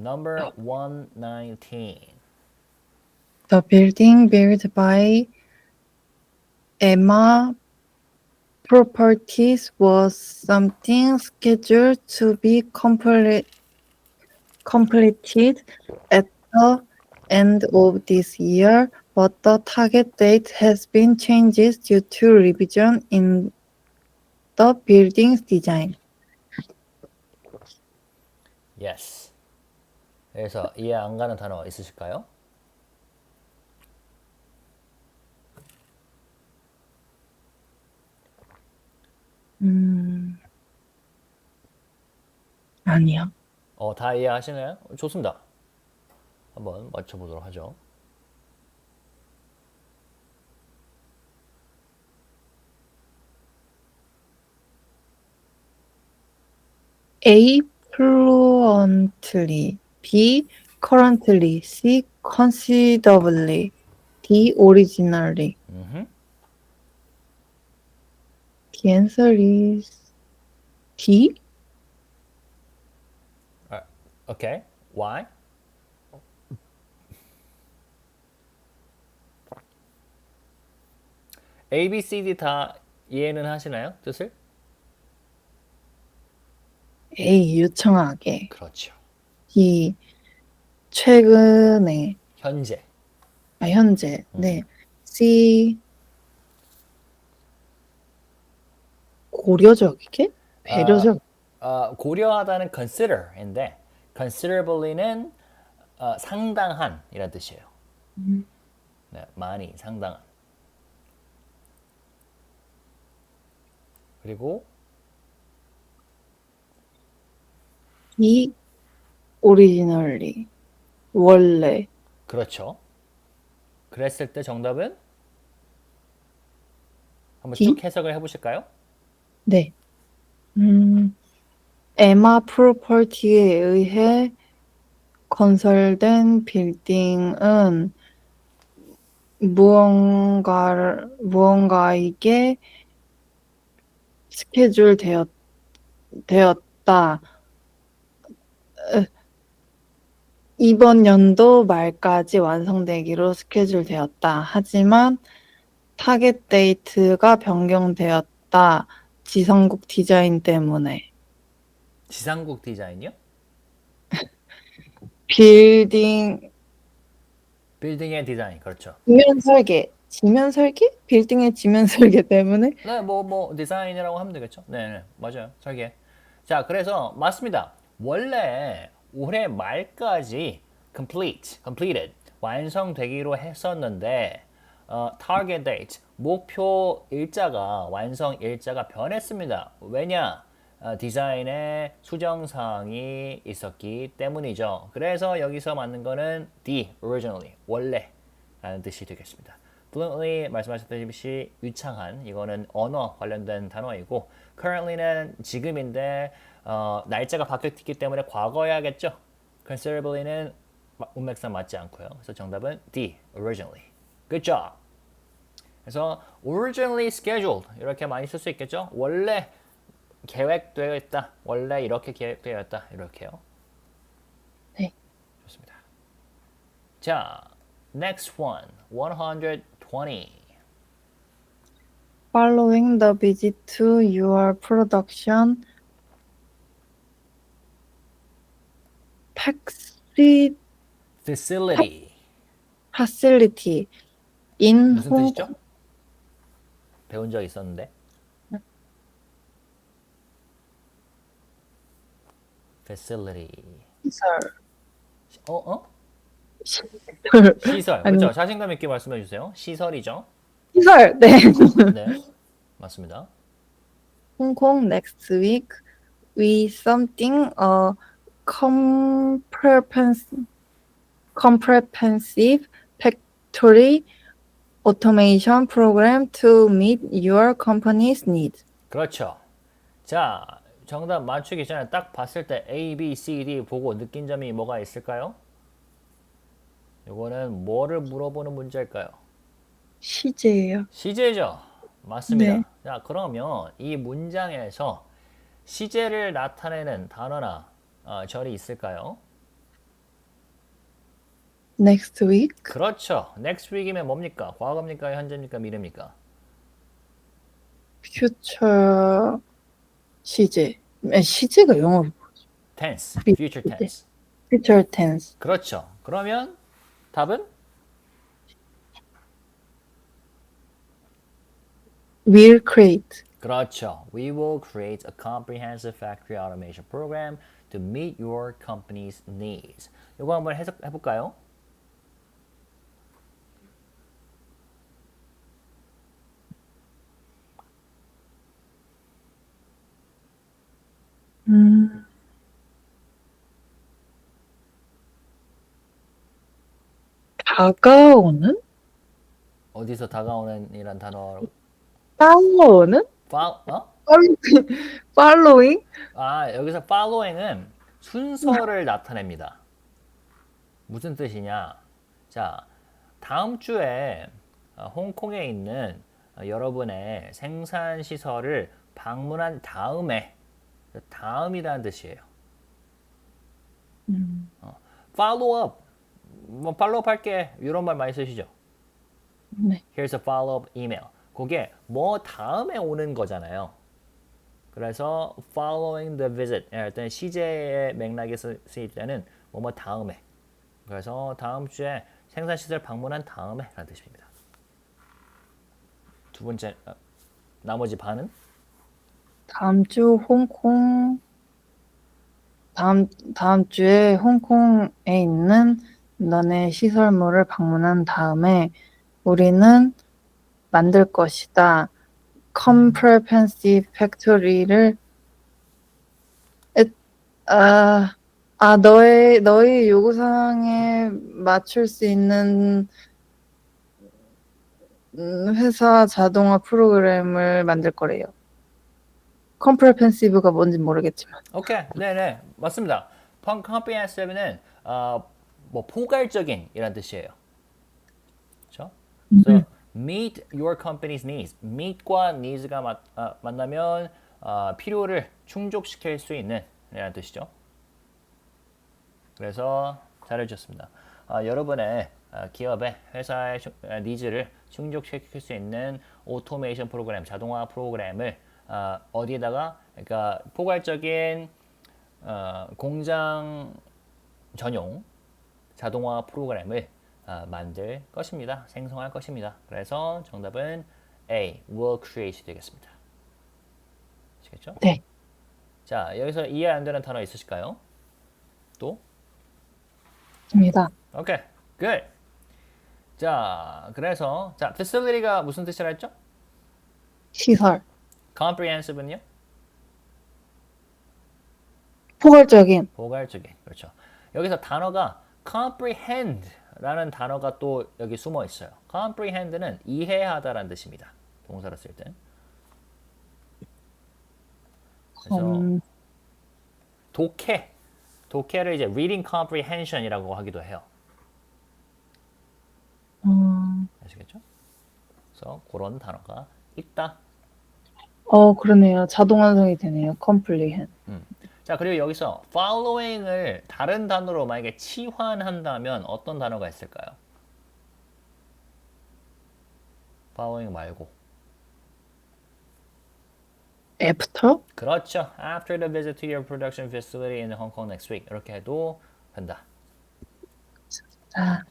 Number 119. The building built by Emma Properties was something scheduled to be complete, completed at the end of this year, but the target date has been changed due to revision in the building's design. Yes. 그래서 이해 안 가는 단어 있으실까요? 음, 아니야. 어, 다 이해하시나요? 좋습니다. 한번 맞춰보도록 하죠. A. Fluently. B. Currently. C. Considerably. D. Originally. 음흠. The answer is D. 오케이. Why? A, B, C, D 다 이해는 하시나요? 뜻을? A. 유창하게. 그렇죠. D. 최근에. 현재. 아, 현재. 네. C. 고려적이게? 배려적. 어, 고려하다는 consider인데 considerably는 어, 상당한 이란 뜻이에요. 음. 네, 많이 상당한. 그리고 Originally. 원래. 그렇죠. 그랬을 때 정답은 한번? 쭉 해석을 해보실까요? 네. 음, 에마 프로퍼티에 의해 건설된 빌딩은 무언가, 무언가에게 스케줄 되었, 되었다. 으, 이번 연도 말까지 완성되기로 스케줄 되었다. 하지만 타겟 데이트가 변경되었다. 지성국 디자인 때문에. 지상국 디자인이요? 빌딩, 빌딩의 디자인 그렇죠. 지면 설계. 지면 설계? 빌딩의 지면 설계 때문에? 네, 뭐, 뭐, 디자인이라고 하면 되겠죠. 네, 네, 맞아요. 설계. 자, 그래서, 맞습니다. 원래 올해 말까지 complete, completed, 완성되기로 했었는데, 어, target date, 목표 일자가, 완성 일자가 변했습니다. 왜냐? 어, 디자인에 수정사항이 있었기 때문이죠. 그래서 여기서 맞는 거는 D, originally, 원래 라는 뜻이 되겠습니다. fluently 말씀하셨듯이 유창한 이거는 언어 관련된 단어이고 currently는 지금인데 어, 날짜가 바뀌었기 때문에 과거여야겠죠. considerably는 마- 문맥상 맞지 않고요. 그래서 정답은 D, originally. Good job. 그래서 originally scheduled 이렇게 많이 쓸 수 있겠죠. 원래 계획되어 있다. 원래 이렇게 계획되어 있다. 이렇게요. 네. 좋습니다. 자, next one. 120. Following the visit to your production facility facility. facility in 무슨 뜻이죠? 배운 적 있었는데. facility. 시설 어, 어? 시설 시설. 아니. 그렇죠. 자신감 있게 말씀해 주세요. 시설이죠. 시설 네 네. 맞습니다. Kong next week with something a comprehensive comprehensive factory automation program to meet your company's needs. 그렇죠. 자, 정답 맞추기 전에 딱 봤을 때 A, B, C, D 보고 느낀 점이 뭐가 있을까요? 이거는 뭐를 물어보는 문제일까요? 시제예요. 시제죠. 맞습니다. 네. 자, 그러면 이 문장에서 시제를 나타내는 단어나 어, 절이 있을까요? next week. 그렇죠. next week이면 뭡니까? 과거입니까? 현재입니까? 미래입니까? future 시제. 에, 시제가 영어로 tense, 미- future tense. future tense. 그렇죠. 그러면 답은 will create. 그렇죠. We will create a comprehensive factory automation program to meet your company's needs. 이거 한번 해석해 볼까요? 음. 다가오는? 어디서 다가오는 이란 단어 따라오는? 파, 어? following? 아, 여기서 following은 순서를 나타냅니다. 무슨 뜻이냐? 자, 다음 주에 어, 홍콩에 있는 어, 여러분의 생산 시설을 방문한 다음에 다음이라는 뜻이에요. 음. follow up. 뭐 up 할게. 이런 말 많이 쓰시죠? 네. Here's a follow up email. 그게 뭐 다음에 오는 거잖아요. 그래서 following the visit 할 때는 시제의 맥락에 쓰- 쓰일 때는 뭐뭐 다음에. 그래서 다음 주에 생산 시설 방문한 다음에 라는 뜻입니다. 두 번째 어, 나머지 반은 다음 주 홍콩 다음 다음 주에 홍콩에 있는 너네 시설물을 방문한 다음에 우리는 만들 것이다. Comprehensive factory를 에- 아, 아 너의 너의 요구 사항에 맞출 수 있는 음, 회사 자동화 프로그램을 만들 거래요. comprehensive가 뭔지 모르겠지만 오케이, 네네 맞습니다. comprehensive는 어, 뭐 포괄적인 이란 뜻이에요. 그렇죠? So meet your company's needs. meet과 needs가 마, 아, 만나면 어, 필요를 충족시킬 수 있는 이라는 뜻이죠. 그래서 잘해주셨습니다. 아, 여러분의 아, 기업의 회사의 충- 아, 니즈를 충족시킬 수 있는 오토메이션 프로그램, 자동화 프로그램을 아, 어디에다가 그러니까 포괄적인 어, 공장 전용 자동화 프로그램을 아, 만들 것입니다. 생성할 것입니다. 그래서 정답은 A, will create 되겠습니다. 아시겠죠? 네. 자, 여기서 이해 안 되는 단어 있으실까요? 또? 입니다. 오케이, good. 자, 그래서 자, facility가 무슨 뜻이라 했죠? 시설 comprehensive는요? 포괄적인 포괄적인. 그렇죠. 여기서 단어가 comprehend 라는 단어가 또 여기 숨어 있어요. comprehend는 이해하다라는 뜻입니다. 동사로 쓸 때. 그래서 음, 독해. 독해를 이제 reading comprehension이라고 하기도 해요. 음, 아시겠죠? 그래서 그런 단어가 있다. 어 그러네요. 자동 완성이 되네요. comprehend. 자, 그리고 여기서 following을 다른 단어로 만약에 치환한다면 어떤 단어가 있을까요? following 말고. after 그렇죠. After the visit to your production facility in Hong Kong next week. 이렇게 해도 된다. 자,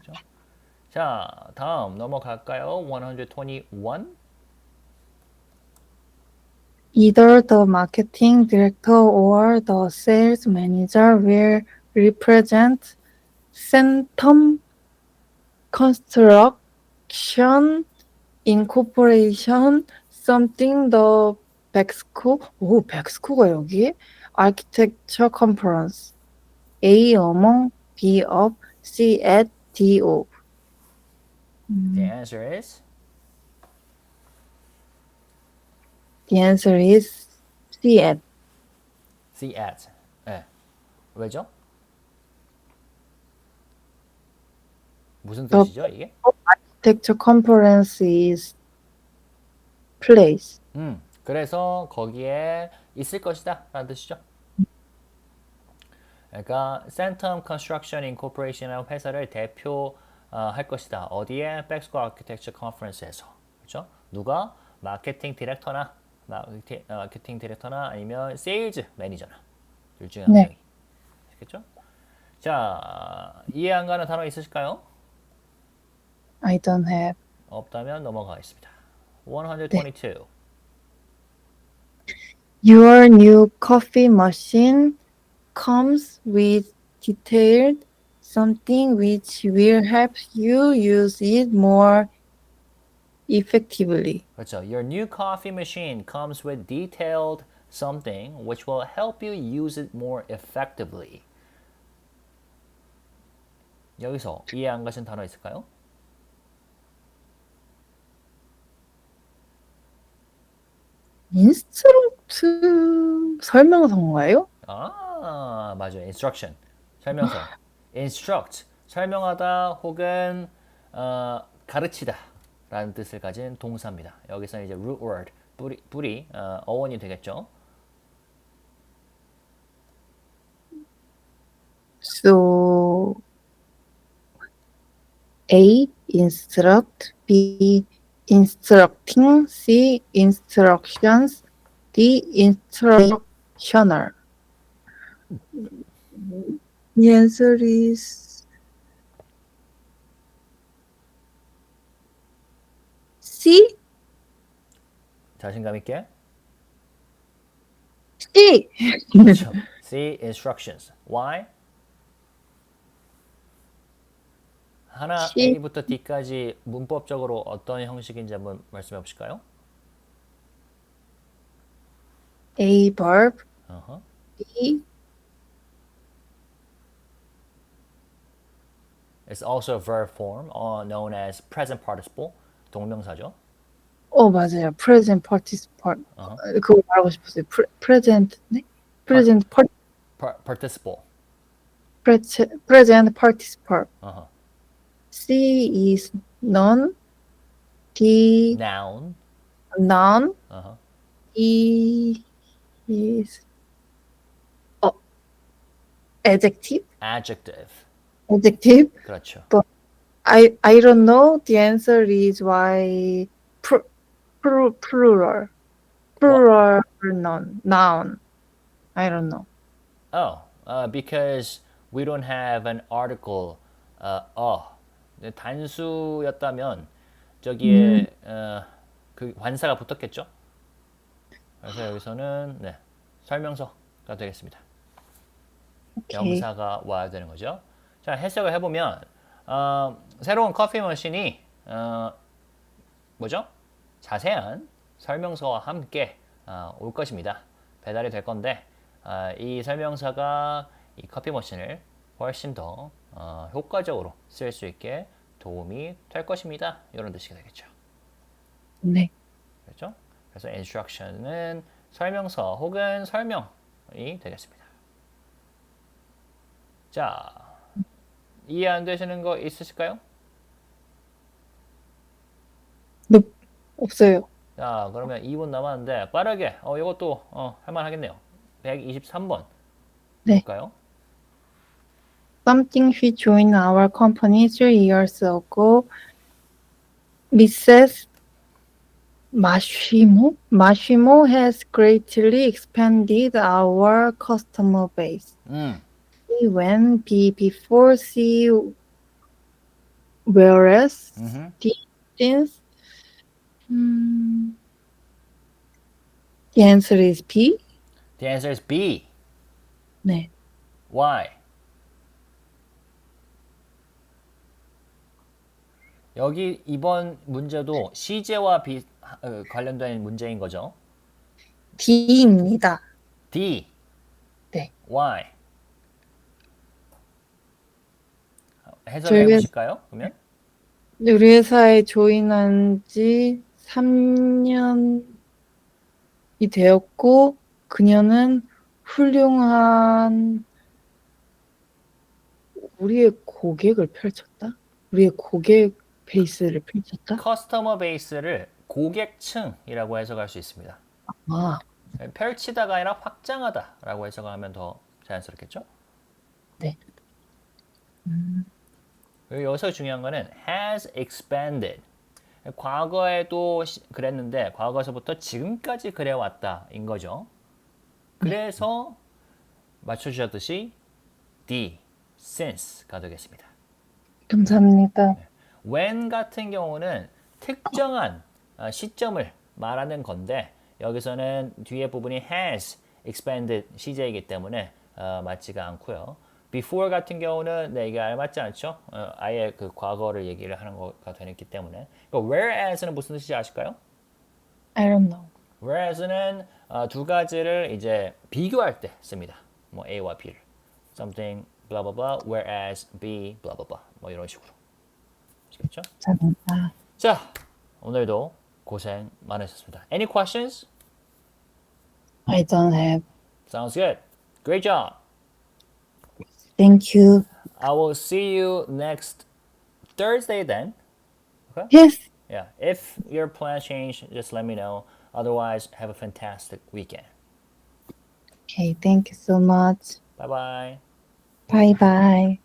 자, 다음 넘어갈까요? 121. either the marketing director or the sales manager will represent Centum Construction Incorporation something the 백스코 오 백스코가 여기 Architecture Conference A among B of C at D of The answer is The answer is C at. 네. 왜죠? 무슨 더- 뜻이죠, 이게? Architecture Conference is place 음, 그래서 거기에 있을 것이다 라는 뜻이죠. 그러니까 Centum Construction Incorporation이라는 회사를 대표할 것이다. 어디에? 백스코 아키텍처 컨퍼런스에서. 그렇죠? 누가? 마케팅 디렉터나 마케팅, 어, 마케팅 디렉터나 아니면 세일즈 매니저나 둘 중에 한 네. 명이. 아시겠죠? 자, 이해 안 가는 단어 있으실까요? I don't have. 없다면 넘어가겠습니다. 122. Your new coffee machine comes with detailed something which will help you use it more effectively. 그렇죠. Your new coffee machine comes with detailed something which will help you use it more effectively. 여기서 이해 안 가신 단어 있을까요? 인스트럭트 설명서인가요? 아, 맞아요. instruction. 설명서. instruct. 설명하다 혹은 어, 가르치다 라는 뜻을 가진 동사입니다. 여기서 이제 root word, 뿌리, 뿌리 어, 어원이 되겠죠. So A instruct, B instructing, C instructions, D instructional. The answer is C. 자신감 있게. C. 그렇죠. See instructions. Why? 하나 C. A부터 D까지 문법적으로 어떤 형식인지 한번 말씀해 보실까요? A verb, 어허. B It's also a verb form, uh, known as present participle, 동명사죠. 어 맞아요. present participle. 어허. 그거 말하고 싶었어요. pre, present 네? present part Par- participle. pre- present participle. 어허. C is none. D Noun. noun. 어허. E is 어 adjective. Adjective. adjective. 그렇죠. I I don't know. The answer is why pr- pr- plural. Plural noun. Noun. I don't know. Oh, uh, because we don't have an article. Uh, 어. 근데 단수였다면 저기에 어, 그 관사가 붙었겠죠. 그래서 여기서는 네, 설명서가 되겠습니다. 오케이. 명사가 와야 되는 거죠. 자 해석을 해보면 어, 새로운 커피 머신이 어, 뭐죠? 자세한 설명서와 함께 어, 올 것입니다. 배달이 될 건데 어, 이 설명서가 이 커피 머신을 훨씬 더 어, 효과적으로 쓸 수 있게 도움이 될 것입니다. 이런 뜻이 되겠죠. 네. 그렇죠? 그래서 instruction은 설명서 혹은 설명이 되겠습니다. 자, 이해 안 되시는 거 있으실까요? 없어요. 자, 그러면 2분 남았는데 빠르게 어 이것도 어, 할만하겠네요. 123번 네. 볼까요? Something he joined our company three years ago. Mrs. Mashimo, Mashimo has greatly expanded our customer base. 음, When B before C, whereas 음흠. since hmm, the answer is B. The answer is B. 네. Why? 여기 이번 문제도 시제와 비, 어, 관련된 문제인 거죠. D입니다. D. 네. Why? 해석해 저희가- 보실까요? 그러면 우리 회사에 조인한 지 3년이 되었고, 그녀는 훌륭한 우리의 고객을 펼쳤다? 우리의 고객 베이스를 펼쳤다? 커스터머 베이스를 고객층이라고 해석할 수 있습니다. 아, 펼치다가 아니라 확장하다라고 해석하면 더 자연스럽겠죠? 네. 그리고 여기서 중요한 거는 has expanded. 과거에도 시- 그랬는데 과거에서부터 지금까지 그래왔다인 거죠. 그래서 맞춰주셨듯이 D, since가 되겠습니다. 감사합니다. when 같은 경우는 특정한 어, 시점을 말하는 건데 여기서는 뒤에 부분이 has expanded 시제이기 때문에 어, 맞지가 않고요. Before 같은 경우는 네, 이게 알맞지 않죠? 어, 아예 그 과거를 얘기를 하는 거가 되기 때문에 그러니까 whereas는 무슨 뜻인지 아실까요? I don't know. whereas는 어, 두 가지를 이제 비교할 때 씁니다. 뭐 A와 B를 something blah blah blah whereas B blah blah blah 뭐 이런 식으로 아시겠죠? 감사합니다. 자, 오늘도 고생 많으셨습니다. Any questions? I don't have. Sounds good. Great job. Thank you. I will see you next Thursday then. Okay? Yes. Yeah. If your plans change, just let me know. Otherwise, have a fantastic weekend. Okay. Thank you so much. Bye bye. Bye bye.